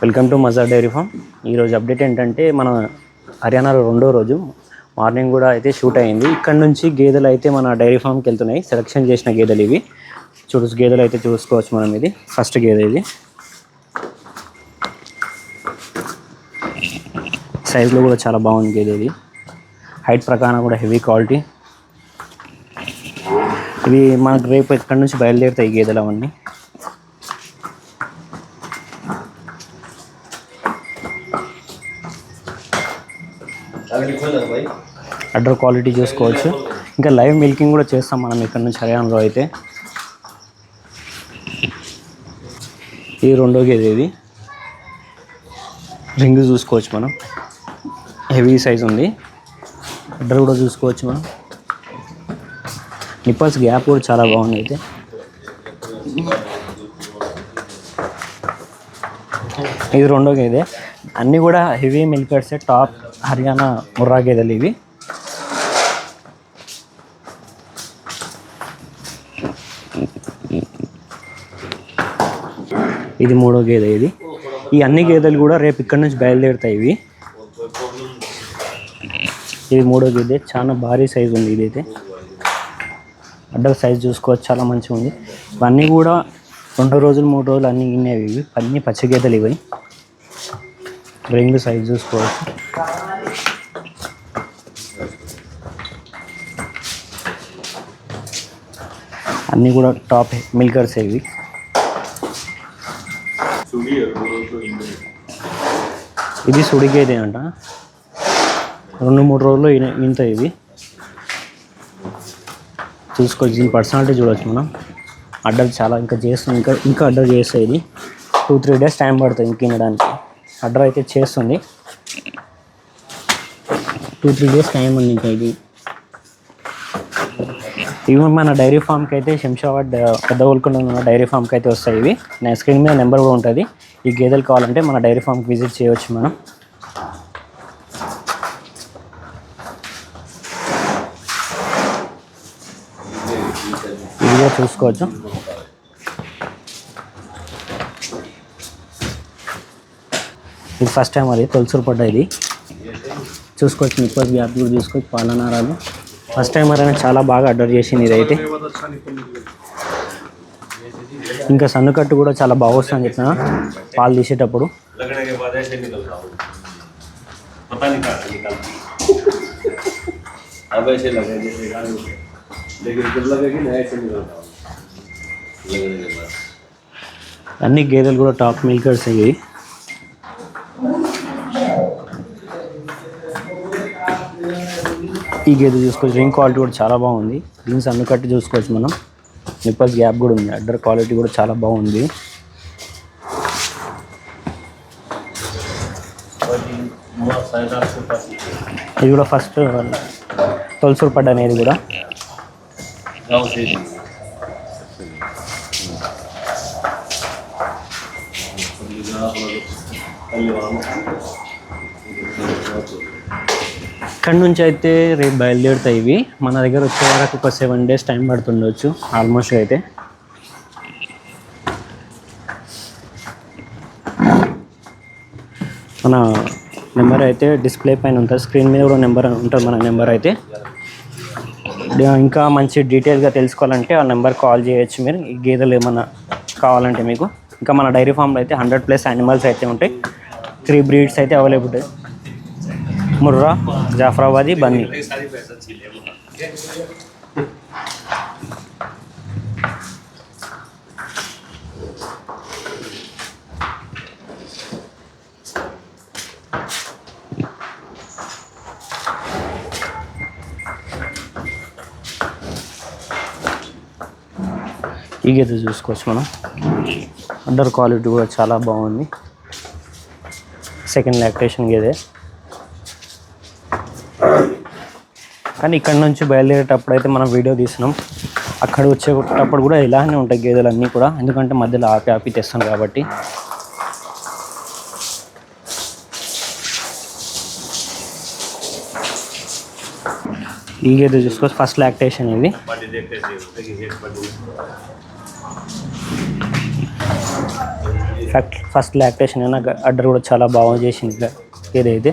Welcome to Maza dairy farm. ఈరోజు update ఏంటంటే మన హర్యానాలో రెండో రోజు మార్నింగ్ కూడా అయితే షూట్ అయింది. ఇక్కడ నుంచి గేదెలు అయితే మన డైరీ ఫామ్కి వెళ్తున్నాయి. సెలెక్షన్ చేసిన గేదెలు ఇవి. చూడు గేదెలు అయితే చూసుకోవచ్చు మనం ఇది. ఫస్ట్ గేదె ఇది. సైజులో కూడా చాలా బాగుంది గేదె ఇది. హైట్ ప్రకారం కూడా హెవీ క్వాలిటీ. ఇవి మనకు రేపు ఇక్కడ నుంచి బయలుదేరుతాయి గేదెలు అవన్నీ. అడ్డర్ క్వాలిటీ చూసుకోవచ్చు. ఇంకా లైవ్ మిల్కింగ్ కూడా చేస్తాం మనం ఇక్కడ నుంచి హర్యానాలో అయితే. ఇది రెండో గేదె ఇది. రింగ్ చూసుకోవచ్చు మనం. హెవీ సైజ్ ఉంది. అడ్డర్ కూడా చూసుకోవచ్చు మనం. నిప్పల్స్ గ్యాప్ కూడా చాలా బాగుంది అయితే. ఇది రెండో గేదే. అన్నీ కూడా heavy milk milkers top Haryana Murrah గేదెలు ఇవి. ఇది మూడో గేదె ఇది. ఈ అన్ని గేదెలు కూడా రేపు ఇక్కడ నుంచి బయలుదేరుతాయి ఇవి. ఇది మూడో గేదె చాలా భారీ సైజు ఉంది ఇదైతే. అడ్డల సైజ్ చూసుకోవచ్చు చాలా మంచిగా ఉంది. ఇవన్నీ కూడా రెండు రోజులు మూడు రోజులు అన్నీ ఇన్నేవి ఇవి. అన్నీ పచ్చి గేదెలు ఇవి. రింగ్ సైజ్ చూసుకోవచ్చు అన్నీ కూడా టాప్ మిల్కర్స్ ఇవి. ఇది సుడిగేది అంట రెండు మూడు రోజుల్లో ఇంత ఇది. చూసుకోవచ్చు దీని పర్సనాలిటీ చూడవచ్చు మనం. ఆర్డర్ చాలా ఇంకా చేస్తాం ఇంకా ఇంకా ఆర్డర్ చేస్తాయి ఇది. టూ త్రీ డేస్ టైం పడుతుంది ఇంక తినడానికి ఆర్డర్ అయితే చేస్తుంది. టూ త్రీ డేస్ టైం ఉంది ఇంకా ఇది. ఇవి మన డైరీ ఫామ్కి అయితే శంషాబాద్ పెద్ద ఊరుకుండా ఉన్న డైరీ ఫామ్కి అయితే వస్తాయి ఇవి. నా స్క్రీన్ మీద నెంబర్ కూడా ఉంటుంది. ఈ గేదెలు కావాలంటే మన డైరీ ఫామ్కి విజిట్ చేయవచ్చు మనం. ఇదిగా చూసుకోవచ్చు. ఇది ఫస్ట్ టైం అది తొలసూరు పడ్డ ఇది. చూసుకోవచ్చు నిప్పస్ గ్యాప్ కూడా చూసుకోవచ్చు పాలనారాలు ఫస్ట్ టైం అయినా చాలా బాగా అడ్డర్ చేసింది ఇదైతే. ఇంకా సన్నుకట్టు కూడా చాలా బాగా వస్తుందని చెప్పిన. పాలు తీసేటప్పుడు. అన్ని గేదెలు కూడా టాప్ మిల్కర్స్ అయ్యాయి ఈ గేదె చూసుకోవచ్చు. రింగ్ క్వాలిటీ కూడా చాలా బాగుంది. రింగ్స్ అన్ని కట్టి చూసుకోవచ్చు మనం. నిప్పల్స్ గ్యాప్ కూడా ఉంది. అడ్డర్ క్వాలిటీ కూడా చాలా బాగుంది. ఇది కూడా ఫస్ట్ uh, తొలసూరు పడ్డ అనేది కూడా. ఇక్కడ నుంచి అయితే రేపు బయలుదేరుతాయి ఇవి. మన దగ్గర వచ్చే వరకు ఒక సెవెన్ డేస్ టైం పడుతుండొచ్చు. ఆల్మోస్ట్ అయితే. మన నెంబర్ అయితే డిస్ప్లే పైన ఉంటుంది. స్క్రీన్ మీద కూడా నెంబర్ ఉంటుంది మన నెంబర్ అయితే. ఇంకా మంచి డీటెయిల్గా తెలుసుకోవాలంటే ఆ నెంబర్ కాల్ చేయొచ్చు మీరు. ఈ గేదెలు ఏమన్నా కావాలంటే మీకు. ఇంకా మన డైరీ ఫామ్లో అయితే హండ్రెడ్ ప్లస్ యానిమల్స్ అయితే ఉంటాయి. త్రీ బ్రీడ్స్ అయితే అవైలబుల్ ఉంటాయి ముర్రా జాఫరాబాదీ బన్నీ. ఈ గీత చూసుకోవచ్చు మనం. అండర్ క్వాలిటీ కూడా చాలా బాగుంది. సెకండ్ లాక్టేషన్ గేదే కానీ ఇక్కడ నుంచి బయలుదేరేటప్పుడు అయితే మనం వీడియో తీసినాం అక్కడ వచ్చేటప్పుడు కూడా ఇలానే ఉంటాయి గేదెలు అన్నీ కూడా. ఎందుకంటే మధ్యలో ఆపి ఆపి తెస్తాం కాబట్టి. ఈ గేదె చూసుకో ఫస్ట్ లాక్టేషన్ ఇది. ఫస్ట్ లాక్టేషన్ అయినా అడ్డర్ కూడా చాలా బాగా చేసింది గేదె అయితే.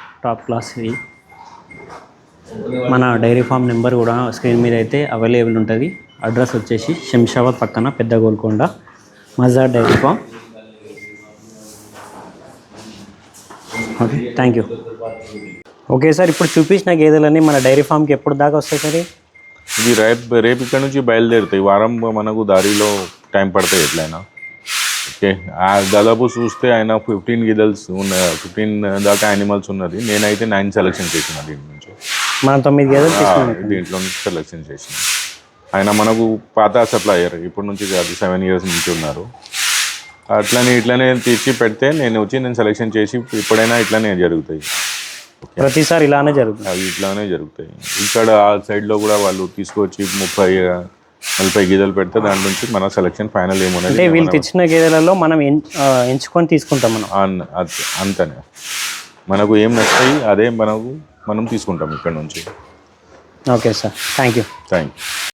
టాప్ క్లాస్ ఇవి మన డైరీ ఫామ్ నెంబర్ కూడా స్క్రీన్ మీద అయితే అవైలబుల్ ఉంటుంది. అడ్రస్ వచ్చేసి శంషాబాద్ పక్కన పెద్ద Golconda Mazar dairy farm. Okay thank you. Okay sir ఇప్పుడు చూపించిన గేదెలన్నీ మన డైరీ ఫామ్కి ఎప్పుడు దాకా వస్తాయి సార్? ఇది రేపు రేపు ఇక్కడ నుంచి బయలుదేరుతాయి. వారం మనకు దారిలో టైం పడతాయి ఎట్లయినా. ఓకే. ఆ దాదాపు చూస్తే ఆయన ఫిఫ్టీన్ గిదల్స్ ఉన్న ఫిఫ్టీన్ దాకా యానిమల్స్ ఉన్నది. నేనైతే నైన్ సెలెక్షన్ చేసిన దీని నుంచి. మనం తొమ్మిది గేదెలు దీంట్లో నుంచి సెలెక్షన్ చేసిన. ఆయన మనకు పాత సప్లయర్ ఇప్పటి నుంచి కాదు సెవెన్ ఇయర్స్ నుంచి ఉన్నారు. అట్లనే ఇట్లనే తీర్చి పెడితే నేను వచ్చి నేను సెలెక్షన్ చేసి ఎప్పుడైనా ఇట్లనే జరుగుతాయి. ప్రతిసారి ఇలానే జరుగుతుంది. అవి ఇట్లానే జరుగుతాయి. ఇక్కడ ఆ సైడ్లో కూడా వాళ్ళు తీసుకొచ్చి ముప్పై నలభై గీతలు పెడితే దాని నుంచి మన సెలెక్షన్ ఫైనల్ అంటే ఏమున్నది వీళ్ళు తెచ్చిన గేదెలలో మనం ఎంచుకొని తీసుకుంటాం మనం. అంతనే. మనకు ఏం నచ్చాయి అదే మనకు మనం తీసుకుంటాం ఇక్కడ నుంచి. Okay sir. Thank you thank you